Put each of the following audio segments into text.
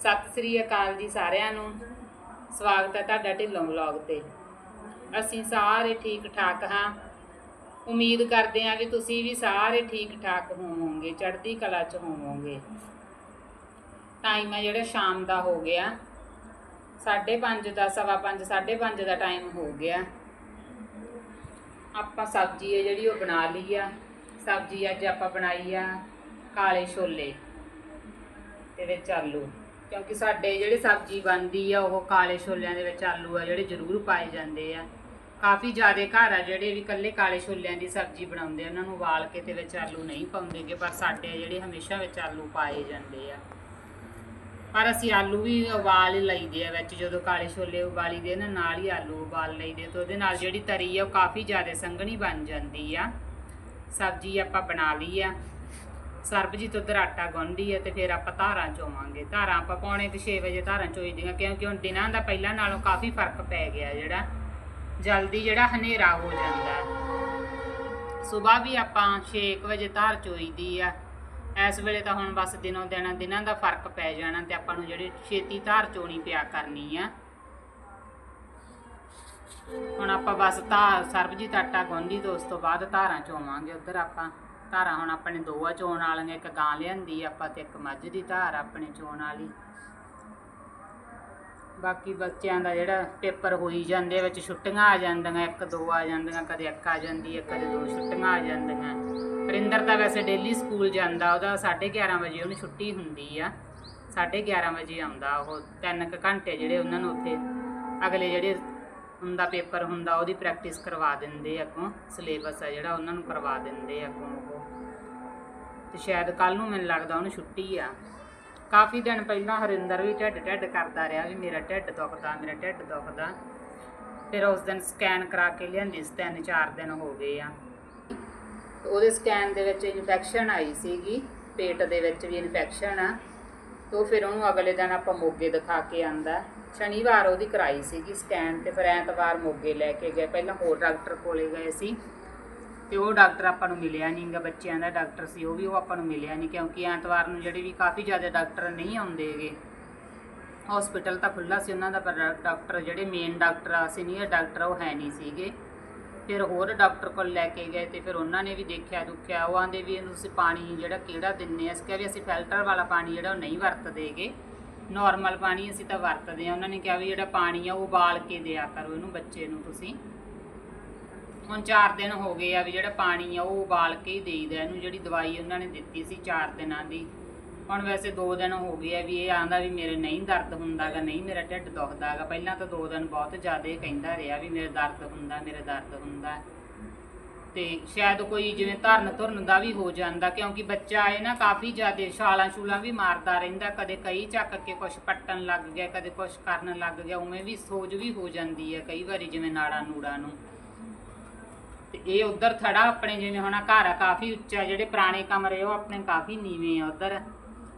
ਸਤਿ ਸ੍ਰੀ ਅਕਾਲ ਜੀ ਸਾਰਿਆਂ ਨੂੰ। ਸਵਾਗਤ ਹੈ ਤੁਹਾਡਾ ਢਿੱਲੋਂ ਵਲੌਗ ਤੇ। ਅਸੀਂ ਸਾਰੇ ਠੀਕ ਠਾਕ ਹਾਂ। ਉਮੀਦ ਕਰਦੇ ਹਾਂ ਵੀ ਤੁਸੀਂ ਵੀ ਸਾਰੇ ਠੀਕ ਠਾਕ ਹੋਵੋਗੇ ਚੜ੍ਹਦੀ ਕਲਾ 'ਚ ਹੋਵੋਗੇ। ਟਾਈਮ ਹੈ ਜਿਹੜਾ ਸ਼ਾਮ ਦਾ ਹੋ ਗਿਆ। 5:30 ਦਾ ਸਵਾ ਪੰਜ, ਸਾਢੇ ਪੰਜ ਦਾ ਟਾਈਮ ਹੋ ਗਿਆ। ਆਪਾਂ ਸਬਜ਼ੀ ਹੈ ਜਿਹੜੀ ਉਹ ਬਣਾ ਲਈ ਆ। ਸਬਜ਼ੀ ਅੱਜ ਆਪਾਂ ਬਣਾਈ ਆ ਕਾਲੇ ਛੋਲੇ। ਤੇ ਵਿੱਚ ਆਲੂ। ਕਿਉਂਕਿ ਸਾਡੇ ਜਿਹੜੇ ਸਬਜ਼ੀ ਬਣਦੀ ਆ, ਉਹ ਕਾਲੇ ਛੋਲਿਆਂ ਦੇ ਵਿੱਚ ਆਲੂ ਆ, ਜਿਹੜੇ ਜ਼ਰੂਰ ਪਾਏ ਜਾਂਦੇ ਆ। ਕਾਫੀ ਜ਼ਿਆਦਾ ਘਰ ਆ ਜਿਹੜੇ ਵੀ ਇਕੱਲੇ ਕਾਲੇ ਛੋਲਿਆਂ ਦੀ ਸਬਜ਼ੀ ਬਣਾਉਂਦੇ ਆ, ਉਹਨਾਂ ਨੂੰ ਉਬਾਲ ਕੇ ਤੇ ਵਿੱਚ ਆਲੂ ਨਹੀਂ ਪਾਉਂਦੇਗੇ ਪਰ ਸਾਡੇ ਆ ਜਿਹੜੇ ਹਮੇਸ਼ਾ ਵਿੱਚ ਆਲੂ ਪਾਏ ਜਾਂਦੇ ਆ। ਪਰ ਅਸੀਂ ਆਲੂ ਵੀ ਉਬਾਲ ਹੀ ਲਈਦੇ ਆ ਵਿੱਚ, ਜਦੋਂ ਕਾਲੇ ਛੋਲੇ ਉਬਾਲੀ ਦੇ ਨਾ, ਨਾਲ ਹੀ ਆਲੂ ਉਬਾਲ ਲਈਦੇ ਤੇ ਉਹਦੇ ਨਾਲ ਜਿਹੜੀ ਤਰੀ ਆ, ਉਹ ਕਾਫੀ ਜ਼ਿਆਦਾ ਸੰਘਣੀ ਬਣ ਜਾਂਦੀ ਆ। ਸਬਜ਼ੀ ਆਪਾਂ ਬਣਾ ਲਈ ਆ। ਸਰਬਜੀਤ ਉਧਰ ਆਟਾ ਗੁੰਨਦੀ ਹੈ ਤੇ ਫਿਰ ਆਪਾਂ ਧਾਰਾਂ ਚੋਵਾਂਗੇ। ਧਾਰਾਂ ਆਪਾਂ ਪੌਣੇ ਕੁ 6 ਵਜੇ ਧਾਰਾਂ ਚੋਈਦੀਆਂ ਕਿਉਂਕਿ ਹੁਣ ਦਿਨਾਂ ਦਾ ਪਹਿਲਾਂ ਨਾਲੋਂ ਕਾਫੀ ਫ਼ਰਕ ਪੈ ਗਿਆ ਜਿਹੜਾ। ਜਲਦੀ ਜਿਹੜਾ ਹਨੇਰਾ ਹੋ ਜਾਂਦਾ। ਸਵੇਰ ਵੀ ਆਪਾਂ 6 ਵਜੇ ਧਾਰ ਚੋਈਦੀ ਆ। ਇਸ ਵੇਲੇ ਤਾਂ ਹੁਣ ਬਸ ਦਿਨੋਂ ਦਿਨ, ਦਿਨਾਂ ਦਾ ਫ਼ਰਕ ਪੈ ਜਾਣਾ ਤੇ ਆਪਾਂ ਨੂੰ ਜਿਹੜੀ ਛੇਤੀ ਧਾਰ ਚੋਣੀ ਪਿਆ ਕਰਨੀ ਆ। ਹੁਣ ਆਪਾਂ ਬਸ ਧਾਰ, ਸਰਬਜੀਤ ਆਟਾ ਗੁੰਨਦੀ ਤੇ ਉਸ ਤੋਂ ਬਾਅਦ ਧਾਰਾਂ ਚੋਵਾਂਗੇ ਉਧਰ ਆਪਾਂ। ਧਾਰਾਂ ਹੁਣ ਆਪਣੇ ਦੋ ਆ ਚੋਣ ਵਾਲੀਆਂ, ਇੱਕ ਗਾਂ ਲਿਆਂਦੀ ਆਪਾਂ ਤੇ ਇੱਕ ਮੱਝ ਦੀ ਧਾਰ ਆਪਣੇ ਚੋਣ ਵਾਲੀ। ਬਾਕੀ ਬੱਚਿਆਂ ਦਾ ਜਿਹੜਾ ਪੇਪਰ ਹੋਈ ਜਾਂਦੇ ਵਿੱਚ ਛੁੱਟੀਆਂ ਆ ਜਾਂਦੀਆਂ, ਇੱਕ ਦੋ ਆ ਜਾਂਦੀਆਂ, ਕਦੇ ਇੱਕ ਆ ਜਾਂਦੀ ਹੈ ਕਦੇ ਦੋ ਛੁੱਟੀਆਂ ਆ ਜਾਂਦੀਆਂ। ਵਰਿੰਦਰ ਤਾਂ ਵੈਸੇ ਡੇਲੀ ਸਕੂਲ ਜਾਂਦਾ, ਉਹਦਾ 11:30 ਵਜੇ ਉਹਨੂੰ ਛੁੱਟੀ ਹੁੰਦੀ ਆ। 11:30 ਵਜੇ ਆਉਂਦਾ ਉਹ, ਤਿੰਨ ਕੁ ਘੰਟੇ ਜਿਹੜੇ ਉਹਨਾਂ ਨੂੰ ਉੱਥੇ ਅਗਲੇ ਜਿਹੜੇ ਹੁੰਦਾ ਪੇਪਰ ਹੁੰਦਾ, ਉਹਦੀ ਪ੍ਰੈਕਟਿਸ ਕਰਵਾ ਦਿੰਦੇ ਆ ਅੱਗੋਂ ਸਿਲੇਬਸ ਆ ਜਿਹੜਾ ਉਹਨਾਂ ਨੂੰ ਕਰਵਾ ਦਿੰਦੇ ਆ ਅੱਗੋਂ। ਤੇ ਸ਼ਾਇਦ ਕੱਲ ਨੂੰ ਮੈਨੂੰ ਲੱਗਦਾ ਉਹਨੂੰ ਛੁੱਟੀ ਆ। ਕਾਫੀ ਦਿਨ ਪਹਿਲਾਂ ਹਰਿੰਦਰ ਵੀ ਢਿੱਡ ਢਿੱਡ ਕਰਦਾ ਰਿਹਾ ਵੀ ਮੇਰਾ ਢਿੱਡ ਦੁਖਦਾ, ਮੇਰਾ ਢਿੱਡ ਦੁਖਦਾ। ਫਿਰ ਉਸ ਦਿਨ ਸਕੈਨ ਕਰਾ ਕੇ ਲਿਆਂਦੀ ਸੀ, ਤਿੰਨ ਚਾਰ ਦਿਨ ਹੋ ਗਏ ਆ। ਉਹਦੇ ਸਕੈਨ ਦੇ ਵਿੱਚ ਇਨਫੈਕਸ਼ਨ ਆਈ ਸੀਗੀ, ਪੇਟ ਦੇ ਵਿੱਚ ਵੀ ਇਨਫੈਕਸ਼ਨ ਆ। ਤੋਂ ਫਿਰ ਉਹਨੂੰ ਅਗਲੇ ਦਿਨ ਆਪਾਂ ਮੋਗੇ ਦਿਖਾ ਕੇ ਆਂਦਾ। ਸ਼ਨੀਵਾਰ ਉਹਦੀ ਕਰਾਈ ਸੀਗੀ ਸਕੈਨ ਤੇ ਫਿਰ ਐਤਵਾਰ ਮੋਗੇ ਲੈ ਕੇ ਗਏ। ਪਹਿਲਾਂ ਹੋਰ ਡਾਕਟਰ ਕੋਲੇ ਗਏ ਸੀ। ਤੇ ਉਹ ਡਾਕਟਰ ਆਪਾਂ ਨੂੰ ਮਿਲਿਆ ਨਹੀਂਗਾ ਬੱਚਿਆਂ ਦਾ ਡਾਕਟਰ ਸੀ, ਉਹ ਵੀ ਉਹ ਆਪਾਂ ਨੂੰ ਮਿਲਿਆ ਨਹੀਂ ਕਿਉਂਕਿ ਐਤਵਾਰ ਨੂੰ ਜਿਹੜੇ ਵੀ ਕਾਫੀ ਜ਼ਿਆਦਾ ਡਾਕਟਰ ਨਹੀਂ ਆਉਂਦੇ ਹੈਗੇ। ਹਸਪੀਟਲ ਤਾਂ ਖੁੱਲਾ ਸੀ ਉਹਨਾਂ ਦਾ, ਪਰ ਡਾਕਟਰ ਜਿਹੜੇ ਮੇਨ ਡਾਕਟਰ ਆ ਸੀਨੀਅਰ ਡਾਕਟਰ ਉਹ ਹੈ ਨਹੀਂ ਸੀਗੇ। ਫਿਰ ਹੋਰ ਡਾਕਟਰ ਕੋਲ ਲੈ ਕੇ ਗਏ ਤੇ ਫਿਰ ਉਹਨਾਂ ਨੇ ਵੀ ਦੇਖਿਆ, ਦੁੱਖਿਆ, ਉਹ ਆਂਦੇ ਵੀ ਇਹਨੂੰ ਤੁਸੀਂ ਪਾਣੀ ਜਿਹੜਾ ਕਿਹੜਾ ਦਿੰਨੇ ਆ, ਅਸੀਂ ਕਿਹਾ ਵੀ ਅਸੀਂ ਫਿਲਟਰ ਵਾਲਾ ਪਾਣੀ ਜਿਹੜਾ ਉਹ ਨਹੀਂ ਵਰਤਦੇਗੇ ਨਾਰਮਲ ਪਾਣੀ ਅਸੀਂ ਤਾਂ ਵਰਤਦੇ ਆ, ਉਹਨਾਂ ਨੇ ਕਿਹਾ ਵੀ ਜਿਹੜਾ ਪਾਣੀ ਆ ਉਹ ਉਬਾਲ ਕੇ ਦਿਆ ਕਰੋ ਇਹਨੂੰ ਬੱਚੇ ਨੂੰ ਤੁਸੀਂ। ਹੁਣ 4 ਦਿਨ ਹੋ ਗਏ ਆ ਵੀ ਜਿਹੜਾ ਪਾਣੀ ਆ ਉਹ ਉਬਾਲ ਕੇ ਹੀ ਦੇਈਦਾ ਇਹਨੂੰ ਜਿਹੜੀ ਦਵਾਈ ਉਹਨਾਂ ਨੇ ਦਿੱਤੀ ਸੀ 4 ਦਿਨਾਂ ਦੀ। ਹੁਣ ਵੈਸੇ 2 ਦਿਨ ਹੋ ਗਏ ਆ ਵੀ ਇਹ ਆਂਦਾ ਵੀ ਮੇਰੇ ਨਹੀਂ ਦਰਦ ਹੁੰਦਾਗਾ ਨਹੀਂ ਮੇਰਾ ਢਿੱਡ ਦੁਖਦਾਗਾ ਪਹਿਲਾਂ ਤਾਂ 2 ਦਿਨ ਬਹੁਤ ਜ਼ਿਆਦਾ ਕਹਿੰਦਾ ਰਿਹਾ ਵੀ ਮੇਰੇ ਦਰਦ ਹੁੰਦਾ, ਮੇਰੇ ਦਰਦ ਹੁੰਦਾ। ਤੇ ਸ਼ਾਇਦ ਕੋਈ ਜਿਵੇਂ ਧਰਨ ਧੁਰਨ ਦਾ ਵੀ ਹੋ ਜਾਂਦਾ, ਕਿਉਂਕਿ ਬੱਚਾ ਇਹ ਨਾ ਕਾਫੀ ਜ਼ਿਆਦਾ ਛਾਲਾਂ ਛੂਲਾਂ ਵੀ ਮਾਰਦਾ ਰਹਿੰਦਾ। ਕਦੇ ਕਈ ਚੱਕ ਕੇ ਕੁਛ ਪੱਟਣ ਲੱਗ ਗਿਆ, ਕਦੇ ਕੁਛ ਕਰਨ ਲੱਗ ਗਿਆ, ਉਵੇਂ ਵੀ ਸੋਜ ਵੀ ਹੋ ਜਾਂਦੀ ਹੈ ਕਈ ਵਾਰੀ ਜਿਵੇਂ ਨਾੜਾਂ ਨੂੜਾਂ ਨੂੰ। ਤੇ ਇਹ ਉਧਰ ਥੜਾ ਆਪਣੇ ਜਿਵੇਂ ਹੁਣ ਆਹ ਘਰ ਆ, ਕਾਫੀ ਉੱਚਾ ਜਿਹੜੇ ਪੁਰਾਣੇ ਕਮਰੇ ਉਹ ਆਪਣੇ ਕਾਫੀ ਨੀਵੇਂ ਆ ਉਧਰ।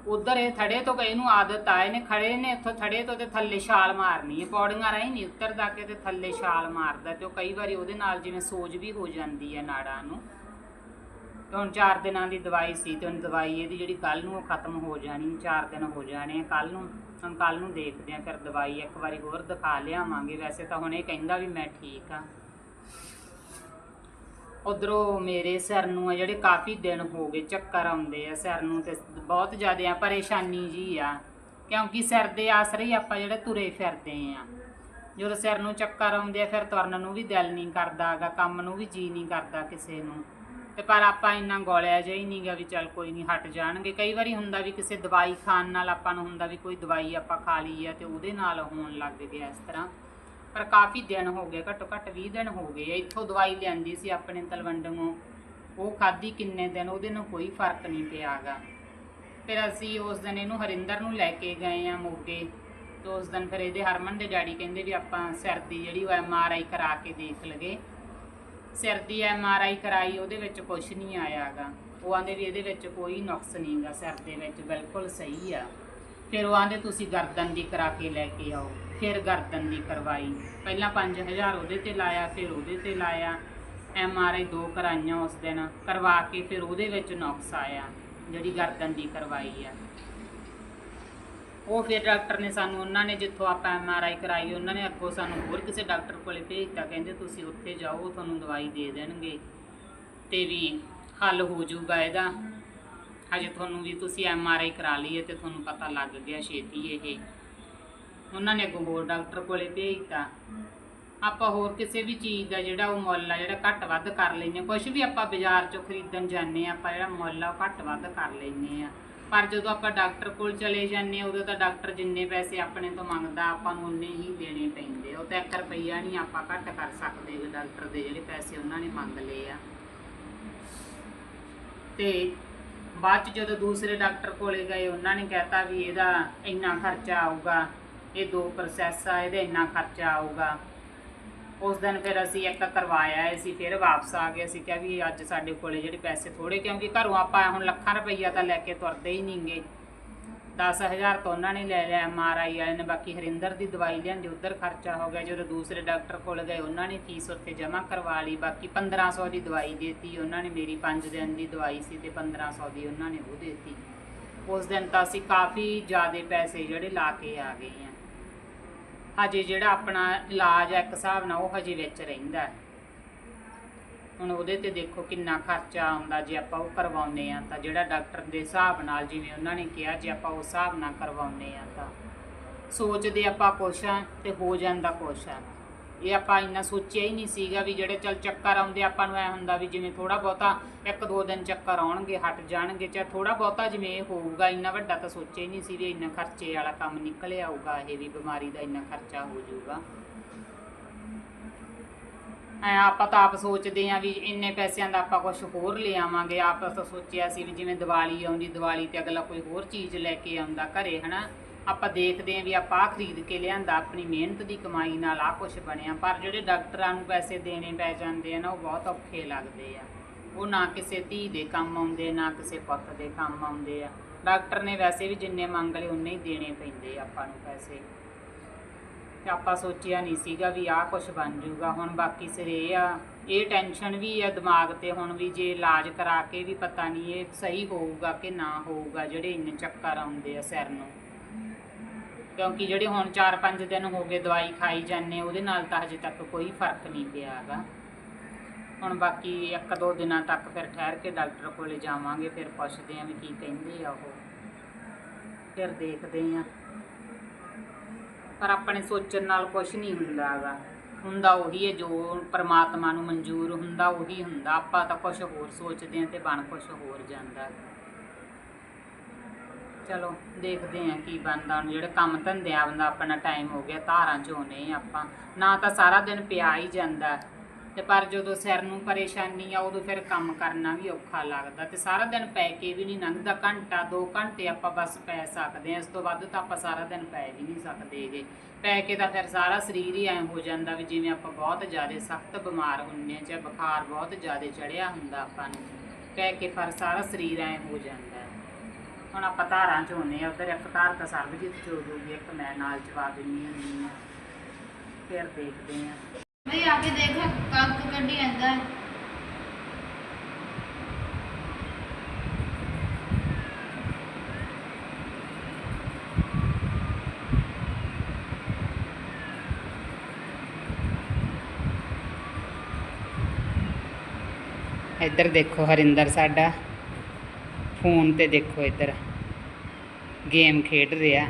ਉਧਰ ਇਹ ਥੜੇ ਤੋਂ ਕਈ ਨੂੰ ਆਦਤ ਆਏ ਇਹਨੇ ਖੜੇ ਨੇ ਇੱਥੋਂ ਥੜੇ ਤੋਂ ਤੇ ਥੱਲੇ ਛਾਲ ਮਾਰਨੀ ਹੈ। ਪੌੜੀਆਂ ਰਾਹੀਂ ਨਹੀਂ ਉਤਰਦਾ ਕਿ ਤੇ ਥੱਲੇ ਛਾਲ ਮਾਰਦਾ ਤੇ ਉਹ ਕਈ ਵਾਰੀ ਉਹਦੇ ਨਾਲ ਜਿਵੇਂ ਸੋਜ ਵੀ ਹੋ ਜਾਂਦੀ ਹੈ ਨਾੜਾਂ ਨੂੰ। ਤੇ ਹੁਣ 4 ਦਿਨਾਂ ਦੀ ਦਵਾਈ ਸੀ ਤੇ ਹੁਣ ਦਵਾਈ ਇਹਦੀ ਜਿਹੜੀ ਕੱਲ ਨੂੰ ਉਹ ਖਤਮ ਹੋ ਜਾਣੀ 4 ਦਿਨ ਹੋ ਜਾਣੇ ਆ। ਕੱਲ ਨੂੰ, ਹੁਣ ਕੱਲ ਨੂੰ ਦੇਖਦੇ ਆਂ, ਫਿਰ ਦਵਾਈ ਇੱਕ ਵਾਰੀ ਹੋਰ ਦਿਖਾ ਲਿਆਵਾਂਗੇ। ਵੈਸੇ ਤਾਂ ਹੁਣ ਇਹ ਕਹਿੰਦਾ ਵੀ ਮੈਂ ਠੀਕ ਆ। ਉਧਰੋਂ ਮੇਰੇ ਸਿਰ ਨੂੰ ਆ ਜਿਹੜੇ ਕਾਫੀ ਦਿਨ ਹੋ ਗਏ ਚੱਕਰ ਆਉਂਦੇ ਆ ਸਿਰ ਨੂੰ ਤੇ ਬਹੁਤ ਜ਼ਿਆਦਾ ਆ, ਪਰੇਸ਼ਾਨੀ ਜੀ ਆ। ਕਿਉਂਕਿ ਸਿਰ ਦੇ ਆਸਰੇ ਹੀ ਆਪਾਂ ਜਿਹੜੇ ਤੁਰੇ ਫਿਰਦੇ ਆ। ਜਦੋਂ ਸਿਰ ਨੂੰ ਚੱਕਰ ਆਉਂਦੇ ਆ, ਫਿਰ ਤੁਰਨ ਨੂੰ ਵੀ ਦਿਲ ਨਹੀਂ ਕਰਦਾਗਾ ਕੰਮ ਨੂੰ ਵੀ ਜੀ ਨਹੀਂ ਕਰਦਾ ਕਿਸੇ ਨੂੰ। ਤੇ ਪਰ ਆਪਾਂ ਇੰਨਾ ਗੋਲਿਆ ਜਿਹਾ ਹੀ ਨਹੀਂਗਾ ਵੀ ਚੱਲ ਕੋਈ ਨਹੀਂ, ਹਟ ਜਾਣਗੇ। ਕਈ ਵਾਰੀ ਹੁੰਦਾ ਵੀ ਕਿਸੇ ਦਵਾਈ ਖਾਣ ਨਾਲ ਆਪਾਂ ਨੂੰ ਹੁੰਦਾ ਵੀ ਕੋਈ ਦਵਾਈ ਆਪਾਂ ਖਾ ਲਈ ਆ ਤੇ ਉਹਦੇ ਨਾਲ ਹੋਣ ਲੱਗ ਗਿਆ ਇਸ ਤਰ੍ਹਾਂ। ਪਰ ਕਾਫੀ ਦਿਨ ਹੋ ਗਏ, ਘੱਟੋ ਘੱਟ 20 ਦਿਨ ਹੋ ਗਏ ਇੱਥੋਂ ਦਵਾਈ ਲਿਆਂਦੀ ਸੀ ਆਪਣੇ ਤਲਵੰਡੋਂ ਉਹ ਖਾਧੀ ਕਿੰਨੇ ਦਿਨ, ਉਹਦੇ ਨਾਲ ਕੋਈ ਫ਼ਰਕ ਨਹੀਂ ਪਿਆਗਾ। ਫਿਰ ਅਸੀਂ ਉਸ ਦਿਨ ਇਹਨੂੰ ਹਰਿੰਦਰ ਨੂੰ ਲੈ ਕੇ ਗਏ ਆ ਮੋਗੇ। ਤੇ ਉਸ ਦਿਨ ਫਿਰ ਇਹਦੇ ਹਰਮਨ ਦੇ ਡੈਡੀ ਕਹਿੰਦੇ ਵੀ ਆਪਾਂ ਸਿਰ ਦੀ ਜਿਹੜੀ ਉਹ ਐਮ ਆਰ ਆਈ ਕਰਾ ਕੇ ਦੇਖ ਲਗੇ। ਸਿਰ ਦੀ ਐਮ ਆਰ ਆਈ ਕਰਾਈ, ਉਹਦੇ ਵਿੱਚ ਕੁਝ ਨਹੀਂ ਆਇਆਗਾ। ਉਹ ਆਂਦੇ ਵੀ ਇਹਦੇ ਵਿੱਚ ਕੋਈ ਨੁਕਸ ਨਹੀਂਗਾ ਸਿਰ ਦੇ ਵਿੱਚ ਬਿਲਕੁਲ ਸਹੀ ਆ। ਫਿਰ ਉਹ ਆਂਦੇ ਤੁਸੀਂ ਗਰਦਨ ਦੀ ਕਰਾ ਕੇ ਲੈ ਕੇ ਆਓ। ਫਿਰ ਗਰਦਨ ਦੀ ਕਰਵਾਈ। ਪਹਿਲਾਂ 5000 ਉਹਦੇ ਤੇ ਲਾਇਆ, ਫਿਰ ਉਹਦੇ ਤੇ ਲਾਇਆ। ਐਮ ਆਰ ਆਈ ਦੋ ਕਰਾਈਆਂ ਉਸ ਦਿਨ, ਕਰਵਾ ਕੇ ਫਿਰ ਉਹਦੇ ਵਿੱਚ ਨੁਕਸ ਆਇਆ, ਜਿਹੜੀ ਗਰਦਨ ਦੀ ਕਰਵਾਈ ਆ। ਉਹ ਫਿਰ ਡਾਕਟਰ ਨੇ ਸਾਨੂੰ, ਉਹਨਾਂ ਨੇ ਜਿੱਥੋਂ ਆਪਾਂ ਐਮ ਆਰ ਆਈ ਕਰਾਈ, ਉਹਨਾਂ ਨੇ ਅੱਗੋਂ ਸਾਨੂੰ ਹੋਰ ਕਿਸੇ ਡਾਕਟਰ ਕੋਲੇ ਭੇਜਤਾ, ਕਹਿੰਦੇ, ਤੁਸੀਂ ਉੱਥੇ ਜਾਓ ਤੁਹਾਨੂੰ ਦਵਾਈ ਦੇ ਦੇਣਗੇ ਤੇ ਵੀ ਹੱਲ ਹੋ ਜਾਊਗਾ ਇਹਦਾ। ਹਜੇ ਤੁਹਾਨੂੰ ਵੀ ਤੁਸੀਂ ਐਮ ਆਰ ਆਈ ਕਰਾ ਲਈਏ ਤੇ ਤੁਹਾਨੂੰ ਪਤਾ ਲੱਗ ਗਿਆ ਛੇਤੀ ਇਹ। ਉਹਨਾਂ ਨੇ ਅੱਗੋਂ ਹੋਰ ਡਾਕਟਰ ਕੋਲੇ ਭੇਜਤਾ। ਆਪਾਂ ਹੋਰ ਕਿਸੇ ਵੀ ਚੀਜ਼ ਦਾ ਜਿਹੜਾ ਉਹ ਮੁੱਲ ਆ, ਜਿਹੜਾ ਘੱਟ ਵੱਧ ਕਰ ਲੈਂਦੇ ਕੁਝ ਵੀ ਆਪਾਂ ਬਾਜ਼ਾਰ ਚੋਂ ਖਰੀਦਣ ਜਾਂਦੇ ਆ ਆਪਾਂ ਜਿਹੜਾ ਮੁੱਲ ਆ ਉਹ ਘੱਟ ਵੱਧ ਕਰ ਲੈਂਦੇ ਆ ਪਰ ਜਦੋਂ ਆਪਾਂ ਡਾਕਟਰ ਕੋਲ ਚਲੇ ਜਾਂਦੇ ਆ ਉਦੋਂ ਤਾਂ ਡਾਕਟਰ ਜਿੰਨੇ ਪੈਸੇ ਆਪਣੇ ਤੋਂ ਮੰਗਦਾ, ਆਪਾਂ ਨੂੰ ਉਨੇ ਹੀ ਦੇਣੇ ਪੈਂਦੇ ਆ। ਉਹ ਤਾਂ 1 ਰੁਪਈਆ ਨਹੀਂ ਆਪਾਂ ਘੱਟ ਕਰ ਸਕਦੇ ਵੀ ਡਾਕਟਰ ਦੇ ਜਿਹੜੇ ਪੈਸੇ ਉਹਨਾਂ ਨੇ ਮੰਗ ਲਏ ਆ। ਤੇ ਬਾਅਦ ਚ ਜਦੋਂ ਦੂਸਰੇ ਡਾਕਟਰ ਕੋਲੇ ਗਏ, ਉਹਨਾਂ ਨੇ ਕਹਿਤਾ ਵੀ ਇਹਦਾ ਇੰਨਾ ਖਰਚਾ ਆਊਗਾ, ਇਹ ਦੋ ਪ੍ਰੋਸੈਸ ਆ, ਇਹਦਾ ਇੰਨਾ ਖਰਚਾ ਆਊਗਾ। ਉਸ ਦਿਨ ਫਿਰ ਅਸੀਂ ਇੱਕ ਕਰਵਾਇਆ ਅਸੀਂ ਫਿਰ ਵਾਪਸ ਆ ਗਏ। ਅਸੀਂ ਕਿਹਾ ਵੀ ਅੱਜ ਸਾਡੇ ਕੋਲੇ ਜਿਹੜੇ ਪੈਸੇ ਥੋੜੇ ਕਿਉਂਕਿ ਘਰੋਂ ਆਪਾਂ ਹੁਣ ਲੱਖਾਂ ਰੁਪਈਆ ਤਾਂ ਲੈ ਕੇ ਤੁਰਦੇ ਹੀ ਨਹੀਂਗੇ 10000 ਤਾਂ ਉਹਨਾਂ ਨੇ ਲੈ ਲਿਆ ਐਮਆਰਆਈ ਵਾਲੇ ਨੇ, ਬਾਕੀ ਹਰਿੰਦਰ ਦੀ ਦਵਾਈ ਲਿਆਂਦੀ, ਉਧਰ ਖਰਚਾ ਹੋ ਗਿਆ, ਜਦੋਂ ਦੂਸਰੇ ਡਾਕਟਰ ਕੋਲ ਗਏ, ਉਹਨਾਂ ਨੇ ਫੀਸ ਉੱਥੇ ਜਮ੍ਹਾਂ ਕਰਵਾ ਲਈ, ਬਾਕੀ 1500 ਦੀ ਦਵਾਈ ਦੇਤੀ, ਉਹਨਾਂ ਨੇ ਮੇਰੀ 5 ਦਿਨ ਦੀ ਦਵਾਈ ਸੀ ਤੇ 1500 ਦੀ ਉਹਨਾਂ ਨੇ ਉਹ ਦੇਤੀ ਉਸ ਦਿਨ ਤਾਂ ਅਸੀਂ ਕਾਫੀ ਜ਼ਿਆਦਾ ਪੈਸੇ ਜਿਹੜੇ ਲਾ ਕੇ ਆ ਗਏ ਆ ਹਜੇ ਜਿਹੜਾ ਆਪਣਾ ਇਲਾਜ ਹੈ, ਇੱਕ ਹਿਸਾਬ ਨਾਲ ਉਹ ਹਜੇ ਵਿੱਚ ਰਹਿੰਦਾ ਹੈ। ਹੁਣ ਉਹਦੇ ਤੇ ਦੇਖੋ ਕਿੰਨਾ ਖਰਚਾ ਆਉਂਦਾ ਜੇ ਆਪਾਂ ਉਹ ਕਰਵਾਉਂਦੇ ਆ ਤਾਂ। ਜਿਹੜਾ ਡਾਕਟਰ ਦੇ ਹਿਸਾਬ ਨਾਲ ਜਿਵੇਂ ਉਹਨਾਂ ਨੇ ਕਿਹਾ, ਜੇ ਆਪਾਂ ਉਸ ਹਿਸਾਬ ਨਾਲ ਕਰਵਾਉਂਦੇ ਆ ਤਾਂ। ਸੋਚਦੇ ਆਪਾਂ ਕੁਛ ਆ ਤੇ ਹੋ ਜਾਂਦਾ ਕੁਛ ਆ। ਇਹ ਆਪਾਂ ਇੰਨਾ ਸੋਚਿਆ ਹੀ ਨਹੀਂ ਸੀਗਾ ਵੀ ਜਿਹੜੇ ਚੱਲ ਚੱਕਰ ਆਉਂਦੇ ਆਪਾਂ ਨੂੰ ਐ ਹੁੰਦਾ ਵੀ ਜਿਵੇਂ ਥੋੜਾ ਬਹੁਤਾ ਇੱਕ ਦੋ ਦਿਨ ਚੱਕਰ ਆਉਣਗੇ, ਹਟ ਜਾਣਗੇ ਚਾਹੇ ਥੋੜਾ ਬਹੁਤਾ ਜਿਵੇਂ ਇਹ ਹੋਊਗਾ, ਇੰਨਾ ਵੱਡਾ ਤਾਂ ਸੋਚਿਆ ਹੀ ਨਹੀਂ ਸੀ ਵੀ ਇੰਨਾ ਖਰਚੇ ਵਾਲਾ ਕੰਮ ਨਿਕਲ ਆਊਗਾ ਇਹ ਵੀ ਬਿਮਾਰੀ ਦਾ ਇੰਨਾ ਖਰਚਾ ਹੋ ਜਾਊਗਾ। ਐਂ ਆਪਾਂ ਤਾਂ ਆਪ ਸੋਚਦੇ ਆਂ ਵੀ ਇੰਨੇ ਪੈਸਿਆਂ ਦਾ ਆਪਾਂ ਕੁਝ ਹੋਰ ਲੈ ਆਵਾਂਗੇ ਆਪ ਤਾਂ ਸੋਚਿਆ ਸੀ ਵੀ ਜਿਵੇਂ ਦੀਵਾਲੀ ਆਉਂਦੀ, ਦੀਵਾਲੀ ਤੇ ਅਗਲਾ ਕੋਈ ਹੋਰ ਚੀਜ਼ ਲੈ ਕੇ ਆਉਂਦਾ ਘਰੇ, ਹਨਾ? ਆਪਾਂ ਦੇਖਦੇ ਆਂ ਵੀ ਆਪਾਂ ਆਹ ਖਰੀਦ ਕੇ ਲਿਆਂਦਾ, ਆਪਣੀ ਮਿਹਨਤ ਦੀ ਕਮਾਈ ਨਾਲ ਆਹ ਕੁਝ ਬਣਿਆ। ਪਰ ਜਿਹੜੇ ਡਾਕਟਰਾਂ ਨੂੰ ਪੈਸੇ ਦੇਣੇ ਪੈ ਜਾਂਦੇ ਆ ਨਾ, ਉਹ ਬਹੁਤ ਔਖੇ ਲੱਗਦੇ ਆ। ਉਹ ਨਾ ਕਿਸੇ ਧੀ ਦੇ ਕੰਮ ਆਉਂਦੇ, ਨਾ ਕਿਸੇ ਪੁੱਤ ਦੇ ਕੰਮ ਆਉਂਦੇ ਆ। ਡਾਕਟਰ ਨੇ ਵੈਸੇ ਵੀ ਜਿੰਨੇ ਮੰਗ ਲਏ ਉਨੇ ਹੀ ਦੇਣੇ ਪੈਂਦੇ ਆ ਆਪਾਂ ਨੂੰ ਪੈਸੇ। ਤੇ ਆਪਾਂ ਸੋਚਿਆ ਨਹੀਂ ਸੀਗਾ ਵੀ ਆਹ ਕੁਝ ਬਣ ਜਾਊਗਾ। ਹੁਣ ਬਾਕੀ ਸਿਰ ਇਹ ਆ, ਇਹ ਟੈਨਸ਼ਨ ਵੀ ਆ ਦਿਮਾਗ ਤੇ ਹੁਣ ਵੀ ਜੇ ਇਲਾਜ ਕਰਾ ਕੇ ਵੀ ਪਤਾ ਨਹੀਂ ਇਹ ਸਹੀ ਹੋਊਗਾ ਕਿ ਨਾ ਹੋਊਗਾ, ਜਿਹੜੇ ਇੰਨੇ ਚੱਕਰ ਆਉਂਦੇ ਆ ਸਿਰ ਨੂੰ। ਕਿਉਂਕਿ ਜਿਹੜੇ ਹੁਣ 4-5 ਦਿਨ ਹੋ ਗਏ ਦਵਾਈ ਖਾਈ ਜਾਂਦੇ ਉਹਦੇ ਨਾਲ ਤਾਂ ਹਜੇ ਤੱਕ ਕੋਈ ਫ਼ਰਕ ਨਹੀਂ ਪਿਆ ਹੈਗਾ। ਹੁਣ ਬਾਕੀ ਇੱਕ ਦੋ ਦਿਨਾਂ ਤੱਕ ਫਿਰ ਠਹਿਰ ਕੇ ਡਾਕਟਰ ਕੋਲੇ ਜਾਵਾਂਗੇ, ਫਿਰ ਪੁੱਛਦੇ ਆਂ ਵੀ ਕੀ ਕਹਿੰਦੇ ਆ ਉਹ। ਫਿਰ ਦੇਖਦੇ ਆਂ। ਪਰ ਆਪਣੇ ਸੋਚਣ ਨਾਲ ਕੁਝ ਨਹੀਂ ਹੁੰਦਾ ਹੁੰਦਾ ਉਹੀ ਹੈ ਜੋ ਪ੍ਰਮਾਤਮਾ ਨੂੰ ਮਨਜ਼ੂਰ ਹੁੰਦਾ, ਉਹੀ ਹੁੰਦਾ। ਆਪਾਂ ਤਾਂ ਕੁਝ ਹੋਰ ਸੋਚਦੇ ਆਂ ਤੇ ਬਣ ਕੁਝ ਹੋਰ ਜਾਂਦਾ। ਚਲੋ, ਦੇਖਦੇ ਆਂ ਕੀ ਬਣਦਾ। ਹੁਣ ਜਿਹੜੇ ਕੰਮ ਧੰਦੇ ਬੰਦਾ ਆਪਣਾ ਟਾਈਮ ਹੋ ਗਿਆ, ਧਾਰਾਂ ਚੋਨੇ ਆਪਾਂ। ਨਾ ਤਾਂ ਸਾਰਾ ਦਿਨ ਪਿਆ ਹੀ ਜਾਂਦਾ। ਤੇ ਪਰ ਜਦੋਂ ਸਿਰ ਨੂੰ ਪਰੇਸ਼ਾਨੀ ਆ, ਉਦੋਂ ਫਿਰ ਕੰਮ ਕਰਨਾ ਵੀ ਔਖਾ ਲੱਗਦਾ ਤੇ ਸਾਰਾ ਦਿਨ ਪੈ ਕੇ ਵੀ ਨਹੀਂ ਲੰਘਦਾ। ਘੰਟਾ 2 ਘੰਟੇ ਆਪਾਂ ਬਸ ਪੈ ਸਕਦੇ ਆ ਇਸ ਤੋਂ ਵੱਧ ਤਾਂ ਆਪਾਂ ਸਾਰਾ ਦਿਨ ਪੈ ਵੀ ਨਹੀਂ ਸਕਦੇਗੇ ਪੈ ਕੇ ਤਾਂ ਫਿਰ ਸਾਰਾ ਸਰੀਰ ਹੀ ਐਂ ਹੋ ਜਾਂਦਾ ਵੀ ਜਿਵੇਂ ਆਪਾਂ ਬਹੁਤ ਜ਼ਿਆਦਾ ਸਖਤ ਬਿਮਾਰ ਹੁੰਨੇ ਆ ਜਾਂ ਬੁਖਾਰ ਬਹੁਤ ਜ਼ਿਆਦਾ ਚੜਿਆ ਹੁੰਦਾ ਆਪਾਂ ਨੂੰ, ਪੈ ਕੇ ਫਿਰ ਸਾਰਾ ਸਰੀਰ ਐਂ ਹੋ ਜਾਂਦਾ ਹੁਣ ਆਪਾਂ ਧਾਰਾਂ ਚ ਹੁੰਨੇ ਆ ਉਧਰ ਇੱਕ ਧਾਰ ਤਾਂ ਸਰਬਜੀਤ ਚੋ ਇੱਕ ਮੈਂ ਨਾਲ ਚਵਾ ਦਿੰਨੀ ਹੁੰਦੀ ਆ ਫਿਰ ਦੇਖਦੇ ਆ ਮੈਂ ਆਗੇ ਦੇਖ, ਕੱਕ ਕੱਢੀ ਜਾਂਦਾ ਹੈ। ਇੱਧਰ ਦੇਖੋ ਹਰਿੰਦਰ ਸਾਡਾ। ਫੋਨ ਤੇ ਦੇਖੋ ਇੱਧਰ। ਗੇਮ ਖੇਡ ਰਿਹਾ।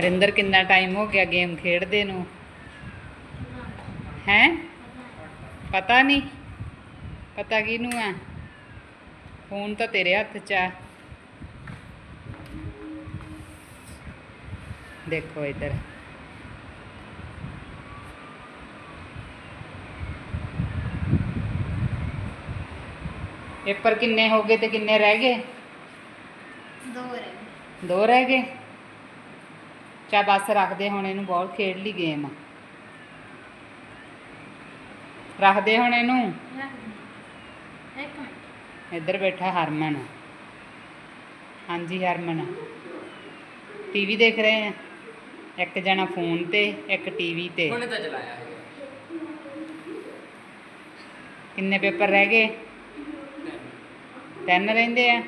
ਹਰਿੰਦਰ ਕਿੰਨਾ ਟਾਈਮ ਹੋ ਗਿਆ ਗੇਮ ਖੇਡਦੇ ਨੂੰ? ਹੈ? ਪਤਾ ਨਹੀਂ। ਪਤਾ ਕਿਹਨੂੰ ਆ? ਫੋਨ ਤਾਂ ਤੇਰੇ ਹੱਥ 'ਚ ਆ। ਦੇਖੋ ਇੱਧਰ। ਪੇਪਰ ਕਿੰਨੇ ਹੋ ਗਏ ਤੇ ਕਿੰਨੇ ਰਹਿ ਗਏ? ਦੋ ਰਹਿ ਦੋ ਰਹਿ ਗਏ? ਚਾ ਬਸ ਰੱਖਦੇ ਹੁਣ ਇਹਨੂੰ ਬਹੁਤ ਖੇਡ ਲਈ ਗੇਮ ਰੱਖਦੇ ਹੁਣ ਇਹਨੂੰ? ਇੱਧਰ ਬੈਠਾ ਹਰਮਨ। ਹਾਂਜੀ ਹਰਮਨ। ਟੀਵੀ ਦੇਖ ਰਹੇ ਆ? ਇੱਕ ਜਣਾ ਫੋਨ ਤੇ ਇੱਕ ਟੀਵੀ ਤੇ। ਹੁਣੇ ਤਾਂ ਚਲਾਇਆ ਹੈ ਕਿੰਨੇ ਪੇਪਰ ਰਹਿ ਗਏ? ਤਿੰਨ ਰਹਿੰਦੇ ਆ?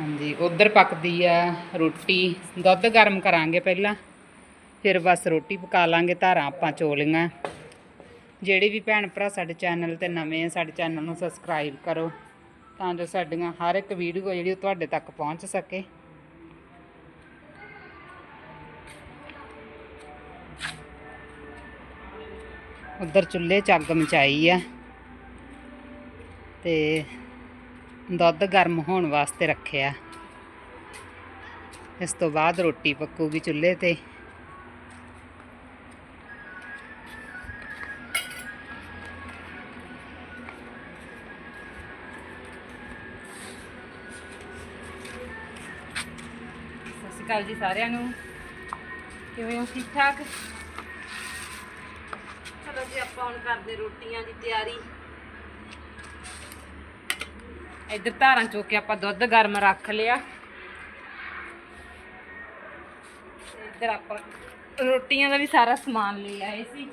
ਹਾਂਜੀ, ਉਧਰ ਪੱਕਦੀ ਆ ਰੋਟੀ। ਦੁੱਧ ਗਰਮ ਕਰਾਂਗੇ ਪਹਿਲਾਂ, ਫਿਰ ਬਸ ਰੋਟੀ ਪਕਾ ਲਾਂਗੇ, ਧਾਰਾਂ ਆਪਾਂ ਚੋਲੀਆਂ। ਜਿਹੜੇ ਵੀ ਭੈਣ ਭਰਾ ਸਾਡੇ ਚੈਨਲ ਤੇ ਨਵੇਂ ਆ, ਸਾਡੇ ਚੈਨਲ ਨੂੰ ਸਬਸਕ੍ਰਾਈਬ ਕਰੋ, ਤਾਂ ਜੋ ਸਾਡੀਆਂ ਹਰ ਇੱਕ ਵੀਡੀਓ ਜਿਹੜੀ ਉਹ ਤੁਹਾਡੇ ਤੱਕ ਪਹੁੰਚ ਸਕੇ। ਉਧਰ ਚੁੱਲ੍ਹੇ 'ਚ ਅੱਗ ਮਚਾਈ ਆ, ਤੇ ਦੁੱਧ ਗਰਮ ਹੋਣ ਵਾਸਤੇ ਰੱਖਿਆ। ਇਸ ਤੋਂ ਬਾਅਦ ਰੋਟੀ ਪੱਕੂਗੀ ਚੁੱਲ੍ਹੇ ਤੇ। ਸਤਿ ਸ਼੍ਰੀ ਅਕਾਲ ਜੀ ਸਾਰਿਆਂ ਨੂੰ। ਕਿਵੇਂ ਹੋ? ਠੀਕ ਠਾਕ ਚਲੋ ਜੀ ਆਪਾਂ ਹੁਣ ਕਰਦੇ ਰੋਟੀਆਂ ਦੀ ਤਿਆਰੀ। ਇੱਧਰ ਧਾਰਾਂ ਚੋ ਕੇ ਆਪਾਂ ਦੁੱਧ ਗਰਮ ਰੱਖ ਲਿਆ। ਇੱਧਰ ਆਪਾਂ ਰੋਟੀਆਂ ਦਾ ਵੀ ਸਾਰਾ ਸਮਾਨ ਲੈ ਆਏ ਸੀ।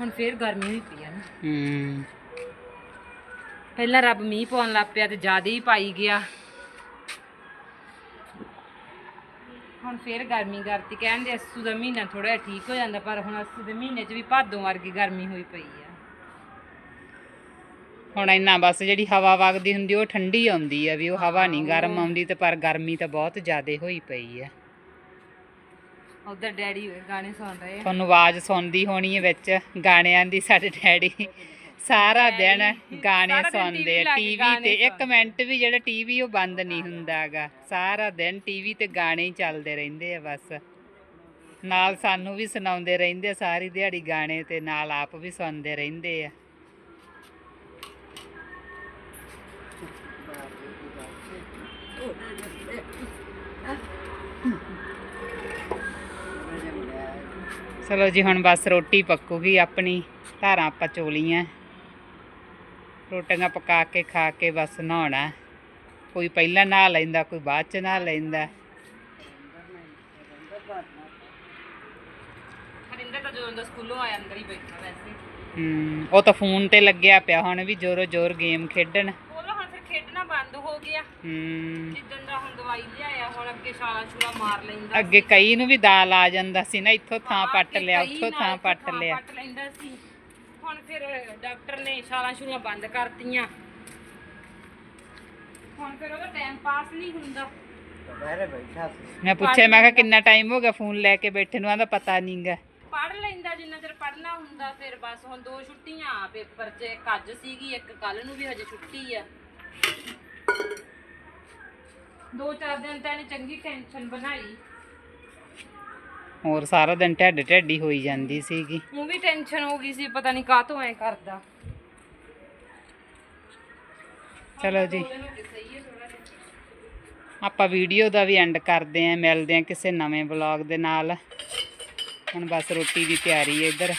ਹੁਣ ਫੇਰ ਗਰਮੀ ਹੋਈ ਪਈ ਆ ਨਾ। ਹੂੰ। ਪਹਿਲਾਂ ਰੱਬ ਮੀਂਹ ਪਾਉਣ ਲੱਗ ਪਿਆ ਤੇ ਜ਼ਿਆਦਾ ਹੀ ਪਾਈ ਗਿਆ। ਹੁਣ ਫੇਰ ਗਰਮੀ ਕਰਤੀ। ਕਹਿੰਦੇ ਅਸੂ ਦਾ ਮਹੀਨਾ ਥੋੜਾ ਠੀਕ ਹੋ ਜਾਂਦਾ ਪਰ ਹੁਣ ਅਸੂ ਦੇ ਮਹੀਨੇ 'ਚ ਵੀ ਭਾਦੋਂ ਵਰਗੀ ਗਰਮੀ ਹੋਈ ਪਈ ਆ। ਹੁਣ ਇੰਨਾ ਬਸ ਜਿਹੜੀ ਹਵਾ ਵਗਦੀ ਹੁੰਦੀ ਉਹ ਠੰਡੀ ਆਉਂਦੀ ਆ ਵੀ ਉਹ ਹਵਾ ਨਹੀਂ ਗਰਮ ਆਉਂਦੀ ਤੇ ਪਰ ਗਰਮੀ ਤਾਂ ਬਹੁਤ ਜ਼ਿਆਦਾ ਹੋਈ ਪਈ ਆ। ਉਧਰ ਡੈਡੀ ਗਾਣੇ ਸੁਣ ਰਹੇ ਆ। ਤੁਹਾਨੂੰ ਆਵਾਜ਼ ਸੁਣਦੀ ਹੋਣੀ ਹੈ ਵਿੱਚ ਗਾਣਿਆਂ ਦੀ ਸਾਡੇ ਡੈਡੀ ਸਾਰਾ ਦਿਨ ਗਾਣੇ ਸੁਣਦੇ ਆ ਟੀਵੀ ਤੇ ਇੱਕ ਮਿੰਟ ਵੀ ਜਿਹੜਾ ਟੀਵੀ ਉਹ ਬੰਦ ਨਹੀਂ ਹੁੰਦਾਗਾ ਸਾਰਾ ਦਿਨ ਟੀਵੀ ਤੇ ਗਾਣੇ ਹੀ ਚੱਲਦੇ ਰਹਿੰਦੇ ਆ ਬਸ। ਨਾਲ ਸਾਨੂੰ ਵੀ ਸੁਣਾਉਂਦੇ ਰਹਿੰਦੇ ਆ ਸਾਰੀ ਦਿਹਾੜੀ ਗਾਣੇ ਤੇ ਨਾਲ ਆਪ ਵੀ ਸੁਣਦੇ ਰਹਿੰਦੇ ਆ। ਚਲੋ ਜੀ ਹੁਣ ਬਸ ਰੋਟੀ ਪੱਕੂਗੀ ਆਪਣੀ। ਧਾਰਾਂ ਆਪਾਂ ਚੋਲੀਆਂ। ਰੋਟੀਆਂ ਪਕਾ ਕੇ ਖਾ ਕੇ ਬਸ ਨਹਾਉਣਾ ਕੋਈ ਪਹਿਲਾਂ ਨਹਾ ਲੈਂਦਾ ਕੋਈ ਬਾਅਦ ਚ ਨਹਾ ਲੈਂਦਾ। ਹਰਿੰਦਰ ਤਾਂ ਜਦੋਂ ਦਾ ਸਕੂਲੋਂ ਆਇਆ ਅੰਦਰ ਹੀ ਬੈਠਾ ਵੈਸੇ। ਹੂੰ ਉਹ ਤਾਂ ਫੋਨ ਤੇ ਲੱਗਿਆ ਪਿਆ ਹੁਣ ਵੀ ਜ਼ੋਰੋ ਜ਼ੋਰ ਗੇਮ ਖੇਡਣ। ਉਹਦਾ ਹੁਣ ਫਿਰ ਖੇਡਣਾ ਬੰਦ ਹੋ ਗਿਆ। ਹੂੰ। ਜਿੱਦਣ ਦਾ ਹੁਣ ਦਵਾਈ ਲਿਆਇਆ ਹੁਣ ਅੱਗੇ ਛਾਲਾ ਛੂਲਾ ਮਾਰ ਲੈਂਦਾ ਅੱਗੇ ਕਈ ਨੂੰ ਵੀ ਦਾਲ ਆ ਜਾਂਦਾ ਸੀ ਨਾ ਇੱਥੋਂ ਥਾਂ ਪੱਟ ਲਿਆ ਉੱਥੋਂ ਥਾਂ ਪੱਟ ਲਿਆ। ਪੱਟ ਲੈਂਦਾ ਸੀ। ਹੁਣ ਫਿਰ ਡਾਕਟਰ ਨੇ ਛਾਲਾ ਛੂਲਾ ਬੰਦ ਕਰਤੀਆਂ। ਹੁਣ ਫਿਰ ਉਹਦਾ ਟਾਈਮ ਪਾਸ ਨਹੀਂ ਹੁੰਦਾ। ਮੈਂ ਪੁੱਛਿਆ ਮੈਂ ਕਿਹਾ ਕਿੰਨਾ ਟਾਈਮ ਹੋ ਗਿਆ ਫੋਨ ਲੈ ਕੇ ਬੈਠੇ ਨੂੰ ਆਂਦਾ ਪਤਾ ਨਹੀਂਗਾ। ਪੜ ਲੈਂਦਾ ਜਿੰਨਾ ਚਿਰ ਪੜਨਾ ਹੁੰਦਾ ਫਿਰ ਬਸ ਹੁਣ ਦੋ ਛੁੱਟੀਆਂ ਪੇਪਰ 'ਚ ਇੱਕ ਅੱਜ ਸੀਗੀ ਇੱਕ ਕੱਲ ਨੂੰ ਵੀ ਹਜੇ ਛੁੱਟੀ ਆ। ਦੋ ਚਾਰ ਦਿਨ ਤਾਂ ਇਹਨੇ ਚੰਗੀ ਟੈਨਸ਼ਨ ਬਣਾਈ। ਹੋਰ ਸਾਰਾ ਦਿਨ ਢੱਡ ਢੱਡੀ ਹੋਈ ਜਾਂਦੀ ਸੀਗੀ। ਉਹ ਵੀ ਟੈਨਸ਼ਨ ਹੋ ਗਈ ਸੀ ਪਤਾ ਨਹੀਂ ਕਾਹਤੋਂ ਐ ਕਰਦਾ। ਚਲੋ ਜੀ। ਆਪਾਂ ਵੀਡੀਓ ਦਾ ਵੀ ਐਂਡ ਕਰਦੇ ਆਂ ਮਿਲਦੇ ਆਂ ਕਿਸੇ ਨਵੇਂ ਵਲੌਗ ਦੇ ਨਾਲ। ਹੁਣ ਬਸ ਰੋਟੀ ਦੀ ਤਿਆਰੀ ਹੈ ਇੱਧਰ।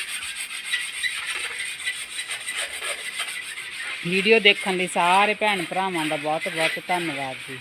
ਵੀਡੀਓ ਦੇਖਣ ਲਈ ਸਾਰੇ ਭੈਣ ਭਰਾਵਾਂ ਦਾ ਬਹੁਤ ਬਹੁਤ ਧੰਨਵਾਦ ਜੀ।